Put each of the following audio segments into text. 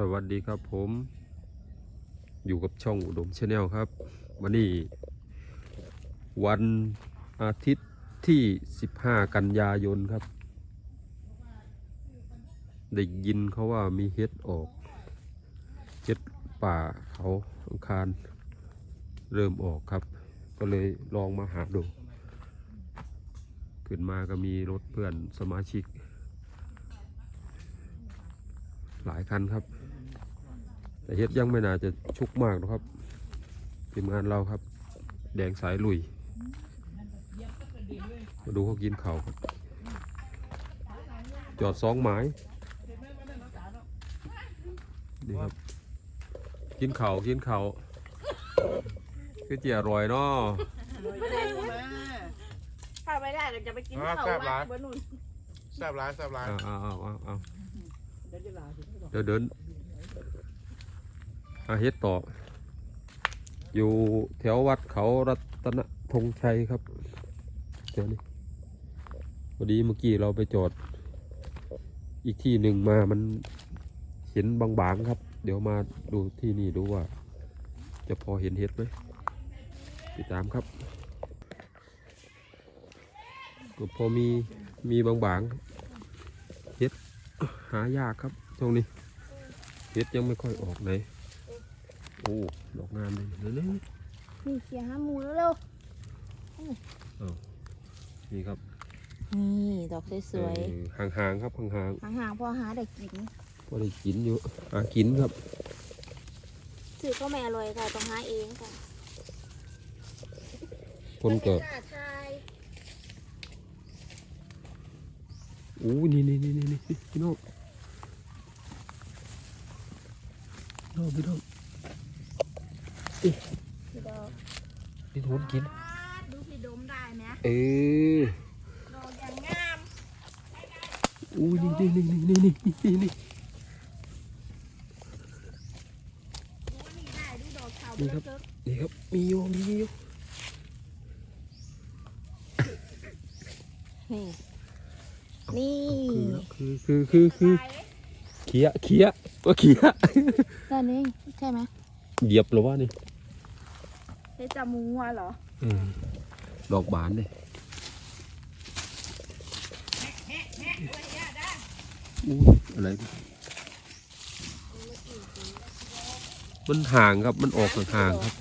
สวัสดีครับผมอยู่กับช่องอุดมชาแนลครับ วันนี้ วันอาทิตย์ที่ 15 กันยายนครับ ได้ยินเขาว่ามีเฮ็ดออกเฮ็ดป่าเขาอังคารเริ่มออกครับ ก็เลยลองมาหาดู ขึ้นมาก็มีรถเพื่อนสมาชิก หลายคันครับ แต่เฮ็ดยังไม่น่าจะชุกมากหรอกครับทีมงานเราครับ แดงสายลุย มาดูเขากินเขาวครับ จอดสองหมายนี่ครับ กินเขาวกินเขาวคือเจียอร่อยเนาะถ้าไม่ได้ก็จะไปกินอ่าข้าวแซ่บหลาวัดบนนู่นแซ่บร้ายแซ่บร้ายเอาเอาเอาเอาเอาเดี๋ยวเดินอาเฮ็ดต่อ อยู่แถววัดเขารัตนธงชัยครับเดี๋ยวนี้พอดีเมื่อกี้เราไปจอด อีกที่หนึ่งมามันเห็นบางๆครับ เดี๋ยวมาดูที่นี่ดูว่า จะพอเห็นเห็ดไหมติดตามครับก็พอมีมีบางๆเห็ดหายากครับ ตรงนี้เห็ดยังไม่ค่อยออกไหนโอ้ดอกงามเลยเร็วนี่เสียหาหมูเร็วๆนี่ครับๆนี่ดอกสวยเออห่างๆครับห่างๆห่างๆพอหาได้กินๆพอได้กินอยู่หากินครับซื้อก็ไม่อร่อยค่ะต้องหาเองค่ะคนก็หน้าชายอู้นี่นี่นี่นี่นี่พี่น้อง พี่น้องพี่น้องพี่ดอกนี่ทุนกินดูพี่ดมได้ไหมเออดอกอย่างงามอู้นี่นี่นี่นี่นี่นี่นี่นี่ดูนี่ได้ดูดอกขาวนี่ครับนี่ครับมีอยู่มีอยู่นี่นี่คือคือคือคือเขียเขียว่าเขียด้านนี้ใช่ไหมเหยียบหรือว่านี่ได้จามูอะเหรอเออดอกบานเลยอู้อะไรนี่มันห่างครับ มันออกห่างๆครับ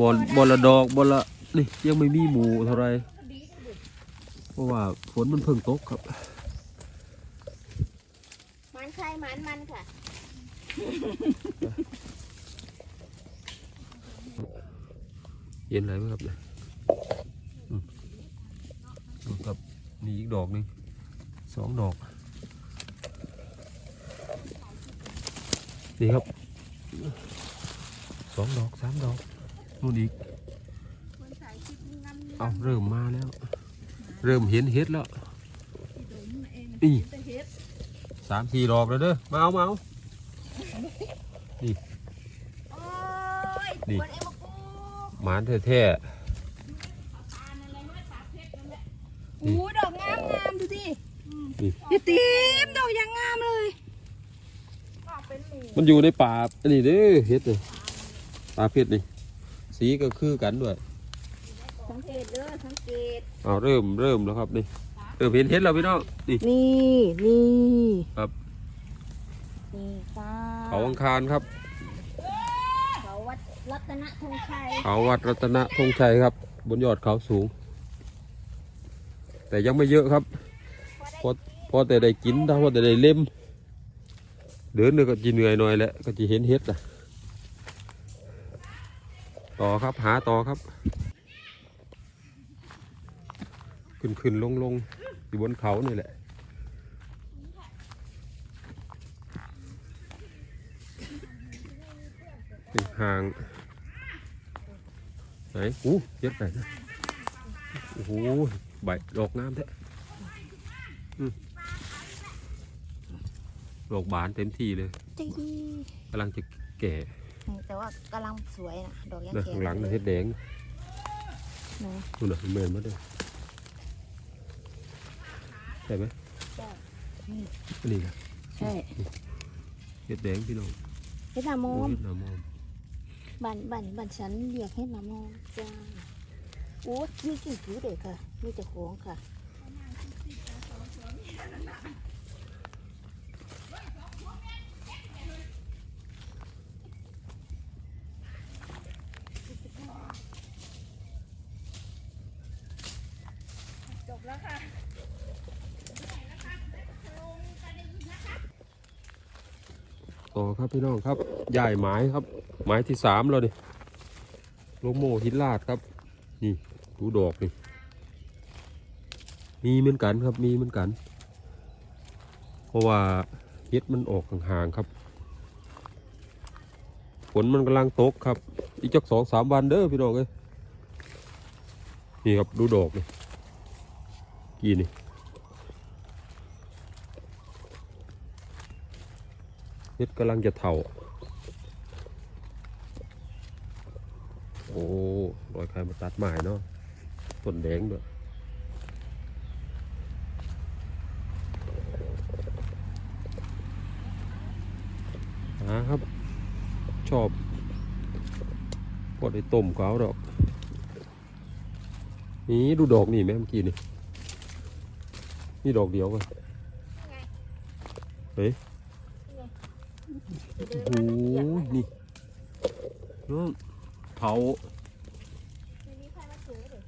บอลบอลละดอกบอลละนี่ยังไม่มีหมูเท่าไหรเพราะว่าฝนมันเพิ่งตกครับ มันใครมันมันค่ะเย็นอะไรไหมครับเนี่ยอืมดูครับมีอีกดอกหนึงสองดอก นี่ครับสองดอกสามดอกนู่นอีกคนใส่คลิปงามเอาเริ่มมาแล้ว เริ่มเห็นเห็ดแล้วพี่ดมเองนี่แต่เฮ็ด สามสี่ดอกแล้วเด้อมาเอามาเอาโอ้ยนี่คนเอ็มมากูหมานแท้หูดอกงามงามดูดิๆนี่ อย่าตีมดอกยังงามเลยเป็นหมูมันอยู่ในป่าอันนี้เด้อเห็ดเลยป่าเพชรนี่สีก็คือกันด้วย สังเกตเด้อสังเกต เอาเริ่มเริ่มแล้วครับนี่ เริ่มเห็นเห็ดแล้วพี่น้องนี่นี่นี่ครับนี่ค่ะเขาอังคารครับเขาวัดรัตนธงชัยเขาวัดรัตนธงชัยครับ บนยอดเขาสูง แต่ยังไม่เยอะครับพอพอแต่ได้กินถ้าพอแต่ได้เล่มเดินเนี่ยก็จะเหนื่อยหน่อยแหละก็จะเห็นเห็ดนะต่อครับหาต่อครับ ขึ้นขึ้นลงลง 46 นี่แหละ hàng đấy ú chết này ú bảy đột nam thế ừ. đột bán เต็มที่เลยกำลังจะแก่แต่ว่ากำลังสวยนะดอกยังแก่ข้างหลังนะเฮ็ดแดงนู่นน่ะเหมือนมาด้วย ช่ไหมใช่อันนี้นะใช่นเห็ดแดงพี่น้องเฮ็ดหน้ามอโอ้มเห็ดหนามอมบ้านบ้านบ้านฉันเรียกเฮ็ดหน้ามอมจ้าโอ้ยี่กี่ผิวเด็กค่ะมีแต่ของค่ะจบแล้วค่ะ ต่อครับพี่น้องครับใหญ่ไม้ครับไม้ที่สามแล้วนี่ลงโมหินลาดครับ นี่ดูดอกนี่มีเหมือนกันครับมีเหมือนกัน เพราะว่าเฮ็ดมันออกห่างๆครับฝนมันกำลังตกครับ อีกจักสองสามวันเด้อพี่น้องเอ้ยนี่ครับดูดอกนี่กี่นี่ เฮ็ดกำลังจะเถ่า โอ้รอยใครมาตัดไม้เนาะต้นแดงด้วยหาครับ ชอบกดไอ้ต้มเอาดอก นี่ดูดอกนี่แม่เมื่อกี้นี่นี่ดอกเดียวกันเฮ้ย โอ้มาโหเนี่ยนี่น้องเผาไม่มีใครมาซื้อเลย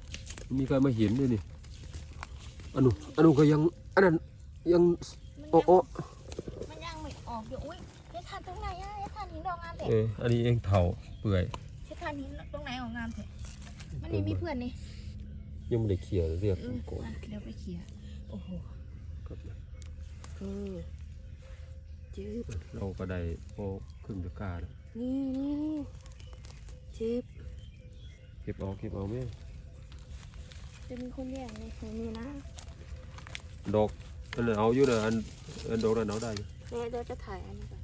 มีใครมาเห็นด้วยนี่อันนู้นอันนู้นก็ยังอันนั้นยังมันโอ้ยังโอ้มันยังไม่ออกอยู่อุ้ยเฮ็ดทานตรงไหนอะเฮ็ดทานหินดอกงามแต่เอออันนี้เองเผาเปื่อยเฮ็ดทานหินตรงไหนออกงามแต่มันนี่มีเพื่อนนี่ยังไม่ได้เขี่ยเรียกอืมก่อนอะเดี๋ยวไปเคลียร์โอ้โหครับเออ จืบเราก็ได้พอครึ่งตะกร้าแล้วนี่นี่จืบเก็บเอาเก็บเอาแม่จะมีคนแย่งเลยของนี่นะดอกอันนั้นเอาอยู่นะอันอันดอกนั้นเอาได้อยู่เดี๋ยวเดี๋ยวจะถ่ายอันนี้ก่อน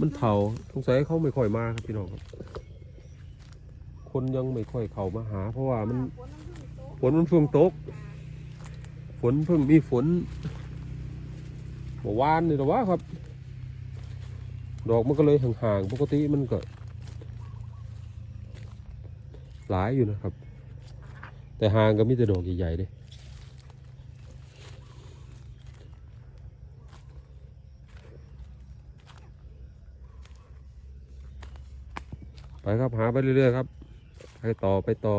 มันเผาสงสัยเขาไม่ค่อยมาครับพี่น้องครับคนยังไม่ค่อยเข้ามาหา เพราะว่ามันฝนมันเพิ่งตกฝนมันเพิ่งตกฝนเพิ่งมีฝน เมื่อวานนี่หรอวะครับ ดอกมันก็เลยห่างๆปกติมันก็ หลายอยู่นะครับ แต่ห่างก็มีแต่ดอกใหญ่ๆเลยไปครับหาไปเรื่อยๆครับ ไปต่อไปต่อ